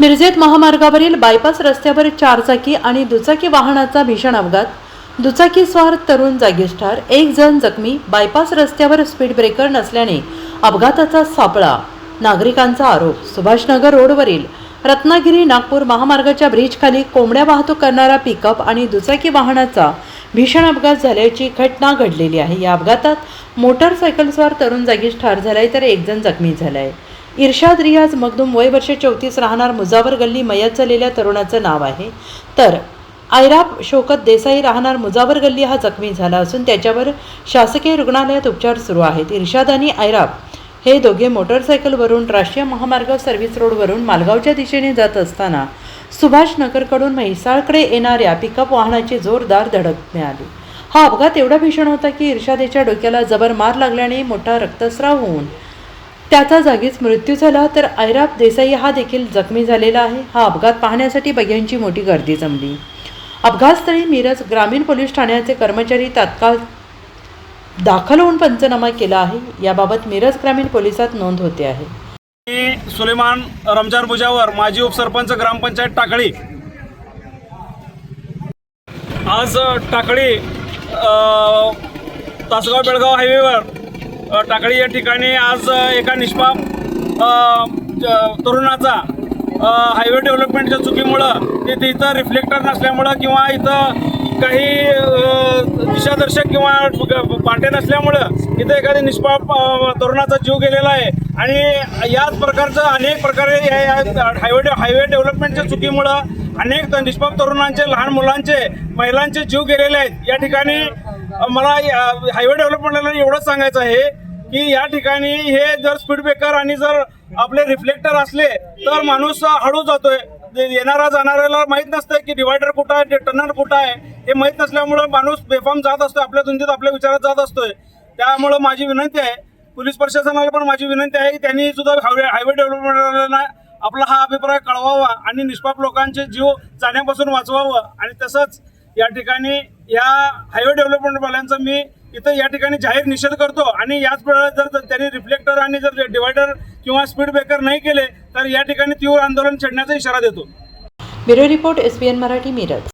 मिरजेत महामार्गावरील बायपास रस्त्यावर चारचाकी आणि दुचाकी वाहनाचा भीषण अपघात. दुचाकीस्वार तरुण जागीच ठार एक जण जखमी बायपास रस्त्यावर स्पीड ब्रेकर नसल्याने अपघाताचा सापळा. नागरिकांचा आरोप सुभाषनगर रोडवरील रत्नागिरी नागपूर महामार्गाच्या ब्रिजखाली कोंबड्या वाहतूक करणारा पिकअप आणि दुचाकी वाहनाचा भीषण अपघात झाल्याची घटना घडलेली आहे. या अपघातात मोटरसायकलस्वार तरुण जागीच ठार झालाय तर एक जण जखमी झालाय. इर्शाद रियाज मखदूम वय वर्ष चौतीस राहणार मुजावर गल्ली मयत झालेल्या तरुणाचं नाव आहे. तर आयराब शोकत देसाई राहणार मुजावर गल्ली हा जखमी झाला असून त्याच्यावर शासकीय रुग्णालयात उपचार सुरू आहेत. इर्शाद आणि आयराब हे दोघे मोटरसायकलवरून राष्ट्रीय महामार्ग सर्व्हिस रोडवरून मालगावच्या दिशेने जात असताना सुभाषनगरकडून म्हैसाळकडे येणाऱ्या पिकअप वाहनाची जोरदार धडक मिळाली. हा अपघात एवढा भीषण होता की इर्शादेच्या डोक्याला जबर मार लागल्याने मोठा रक्तस्राव होऊन त्याचा जागीच मृत्यू झाला तर ऐराब देसाई हा देखील जखमी झालेला आहे. हा अपघात पाहण्यासाठी बघ्यांची मोठी गर्दी जमली. अपघातस्थळी मिरज ग्रामीण पोलीस ठाण्याचे कर्मचारी तात्काळ दाखल होऊन पंचनामा केला आहे. याबाबत मिरज ग्रामीण पोलिसात नोंद होते आहे. मी सुलेमान रमजान मुजावर माजी उपसरपंच ग्रामपंचायत टाकळी. आज टाकळी तासगाव बेळगाव हायवेवर टाकळी या ठिकाणी आज एका निष्पाप तरुणाचा हायवे डेव्हलपमेंटच्या चुकीमुळं ते तिथं रिफ्लेक्टर नसल्यामुळं किंवा इथं काही दिशादर्शक किंवा पाटे नसल्यामुळं इथं एखाद्या निष्पाप तरुणाचा जीव गेलेला आहे. आणि याच प्रकारचं अनेक प्रकारे हायवे हायवे डेव्हलपमेंटच्या चुकीमुळं अनेक निष्पाप तरुणांचे लहान मुलांचे महिलांचे जीव गेलेले आहेत. या ठिकाणी मला या- हायवे डेव्हलपमेंटला एवढंच सांगायचं आहे की या ठिकाणी हे जर स्पीड ब्रेकर आणि जर आपले रिफ्लेक्टर असले तर माणूस हळू जातोय. येणारा जाणाऱ्याला माहीत नसतं की डिवायडर कुठं आहे टर्नर कुठं आहे हे माहीत नसल्यामुळं माणूस बेफाम जात असतो आपल्या धुंदीत आपल्या विचारात जात असतोय. त्यामुळं माझी विनंती आहे पोलीस प्रशासनाला पण माझी विनंती आहे की त्यांनी सुद्धा हायवे हायवे डेव्हलपमेंटला आपला हा अभिप्राय कळवावा आणि निष्पाप लोकांचे जीव जाण्यापासून वाचवावं. आणि तसंच या ठिकाणी या हायवे डेव्हलपमेंटवाल्यांचं मी इथं या ठिकाणी जाहीर निषेध करतो आणि याच वेळेला जर त्यांनी रिफ्लेक्टर आणि जर डिवायडर किंवा स्पीड ब्रेकर नाही केले तर या ठिकाणी तीव्र आंदोलन छेडण्याचा इशारा देतो. Bureau report S Marathi Miraj.